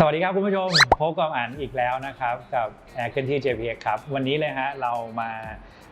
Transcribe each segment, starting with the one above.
สวัสดีครับคุณผู้ชมพบกับอ่านอีกแล้วนะครับกับแอร์เคลื่อนที่ JPX ครับวันนี้เลยฮะเรามา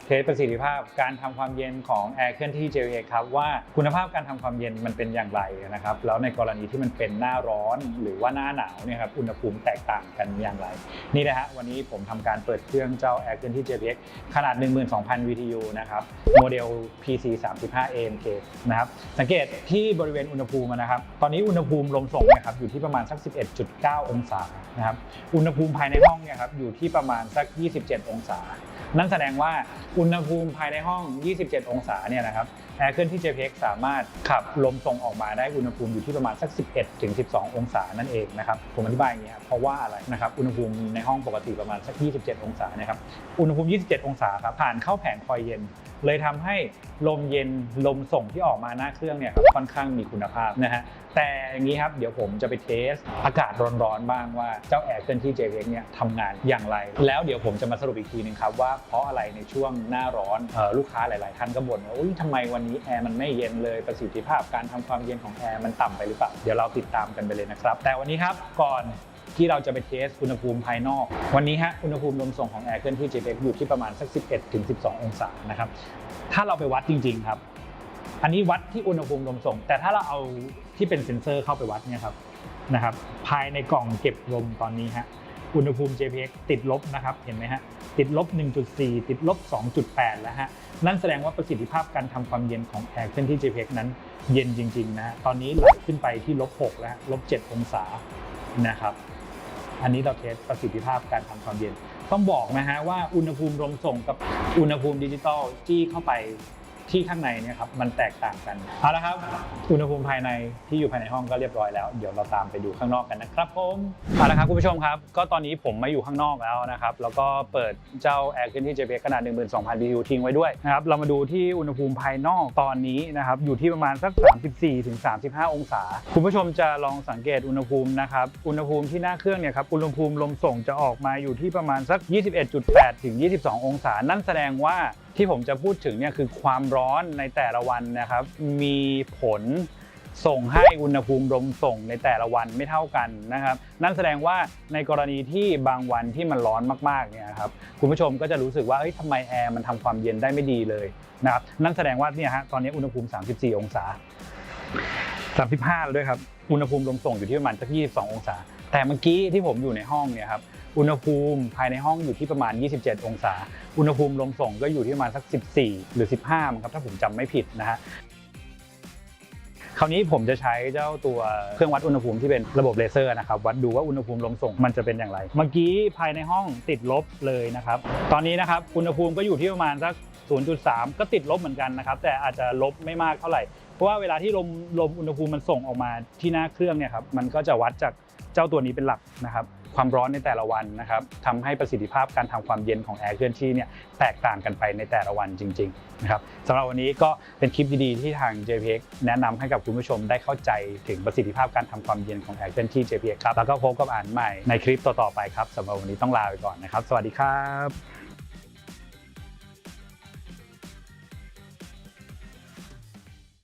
เทสประสิทธิภาพการทำความเย็นของแอร์เคลื่อนที่ JPX ครับว่าคุณภาพการทำความเย็นมันเป็นอย่างไรนะครับแล้วในกรณีที่มันเป็นหน้าร้อนหรือว่าหน้าหนาวเนี่ยครับอุณหภูมิแตกต่างกันอย่างไร นี่นะฮะวันนี้ผมทำการเปิดเครื่องเจ้าแอร์เคลื่อนที่ JPX ขนาด 12,000 BTU นะครับโมเดล PC 35 AMK นะครับสังเกตที่บริเวณอุณหภูมินะครับตอนนี้อุณหภูมิลมส่งนะครับอยู่ที่ประมาณสัก11.9องศานะครับ อุณหภูมิภายในห้องเนี่ยครับอยู่ที่ประมาณสัก 27 องศา นั่นแสดงว่าอุณหภูมิภายในห้อง 27 องศาเนี่ยนะครับแอร์เคลื่อนที่ JPX สามารถขับลมส่งออกมาได้อุณหภูมิอยู่ที่ประมาณสัก 11ถึง12 องศานั่นเองนะครับ ผมอธิบายอย่างนี้ครับเพราะว่าอะไรนะครับ อุณหภูมิในห้องปกติประมาณสัก 27 องศานะครับ อุณหภูมิ 27 องศาครับผ่านเข้าแผงคอยเย็น เลยทำให้ลมเย็นลมส่งที่ออกมาหน้าเครื่องเนี่ยครับค่อนข้างมีคุณภาพนะฮะ แต่อย่างนี้ครับเดี๋ยวผมจะไปเทสอากาศร้อนๆบ้างว่าเจ้าแอร์เคลื่อนที่ JPX เนี่ยทำงานอย่างไร แล้วเดี๋ยวผมจะมาสรุปอีกทีหนึงครับว่าเพราะอะไรในช่วงหน้าร้อนออลูกค้าหลายๆท่านก็บ่นว่าอุ้ยทำไมวันนี้แอร์มันไม่เย็นเลยประสิทธิภาพการทำความเย็นของแอร์มันต่ำไปหรือเปล่าเดี๋ยวเราติดตามกันไปเลยนะครับ แต่วันนี้ครับก่อนที่เราจะไปเทสอุณหภูมิภายนอก วันนี้ฮะอุณหภูมิลมส่งของแอร์เคลื่อนที่ JPX อยู่ที่ประมาณสัก 11-12 องศานะครับถ้าเราไปวัดจริง ๆ ครับ อันนี้วัดที่อุณหภูมิลมส่ง แต่ถ้าเราเอา ที่เป็นเซ็นเซอร์เข้าไปวัดเนี่ยครับนะครับภายในกล่องเก็บลมตอนนี้ฮะอุณหภูมิ JPX ติดลบนะครับเห็นไหมฮะติดลบ 1.4 ติดลบ 2.8 แล้วฮะนั่นแสดงว่าประสิทธิภาพการทำความเย็นของแอร์เคลื่อนที่ JPX นั้นเย็นจริงๆนะฮะตอนนี้ไหลขึ้นไปที่ลบ 6 แล้วฮะลบ 7 องศานะครับอันนี้เราเทสประสิทธิภาพการทำความเย็น ต้องบอกนะฮะว่าอุณหภูมิลมส่งกับอุณหภูมิดิจิตอลจี้เข้าไป ที่ข้างในเนี่ยครับมันแตกต่างกันเอาละครับ อุณหภูมิภายในที่อยู่ภายในห้องก็เรียบร้อยแล้ว เดี๋ยวเราตามไปดูข้างนอกกันนะครับผมเอาละครับคุณผู้ชมครับ ก็ตอนนี้ผมมาอยู่ข้างนอกแล้วนะครับแล้วก็เปิดเจ้าแอร์เคลื่อนที่ JPX ขนาด 12,000 BTU ทิ้งไว้ด้วยนะครับเรามาดูที่อุณหภูมิภายนอกตอนนี้นะครับอยู่ที่ประมาณสัก 34ถึง35 องศา คุณผู้ชมจะลองสังเกตอุณหภูมินะครับอุณหภูมิที่หน้าเครื่องเนี่ยครับอุณหภูมิลมส่งจะออกมาอยู่ที่ประมาณสัก 21.8 ถึง 22 องศา นั่นแสดงว่า ที่ผมจะพูดถึงเนี่ยคือความร้อนในแต่ละวันนะครับ มีผลส่งให้อุณหภูมิลมส่งในแต่ละวันไม่เท่ากันนะครับ นั่นแสดงว่าในกรณีที่บางวันที่มันร้อนมากๆเนี่ยครับคุณผู้ชมก็จะรู้สึกว่าเอ้ยทำไมแอร์มันทำความเย็นได้ไม่ดีเลยนะครับนั่นแสดงว่าเนี่ยฮะตอนนี้อุณหภูมิ 34 องศา 35แล้วด้วยครับอุณหภูมิลมส่งอยู่ที่ประมาณสัก22 องศา แต่เมื่อกี้ที่ผมอยู่ในห้องเนี่ยครับ อุณหภูมิภายในห้องอยู่ที่ประมาณ 27 องศา อุณหภูมิลมส่งก็อยู่ที่ประมาณสัก 14 หรือ 15มั้งครับถ้าผมจำไม่ผิดนะฮะคราวนี้ผมจะใช้เจ้าตัวเครื่องวัดอุณหภูมิที่เป็นระบบเลเซอร์นะครับวัดดูว่าอุณหภูมิลมส่งมันจะเป็นอย่างไร เมื่อกี้ภายในห้องติดลบเลยนะครับ ตอนนี้นะครับอุณหภูมิก็อยู่ที่ประมาณสัก 0.3 ก็ติดลบเหมือนกันนะครับ แต่อาจจะลบไม่มากเท่าไหร่ เพราะว่าเวลาที่ลมลมอุณหภูมิมันส่งออกมาที่หน้าเครื่องเนี่ยครับมันก็จะวัดจากเจ้าตัวนี้เป็นหลักนะครับ ความร้อนในแต่ละวันนะครับทำให้ประสิทธิภาพการทำความเย็นของแอร์เคลื่อนที่เนี่ยแตกต่างกันไปในแต่ละวันจริงๆนะครับสำหรับวันนี้ก็เป็นคลิปดีๆที่ทาง JPX แนะนำให้กับคุณผู้ชมได้เข้าใจถึงประสิทธิภาพการทำความเย็นของแอร์เคลื่อนที่ JPX ครับแล้วก็พบกับอ่านใหม่ในคลิปต่อๆไปครับสำหรับวันนี้ต้องลาไปก่อนนะครับ สวัสดีครับ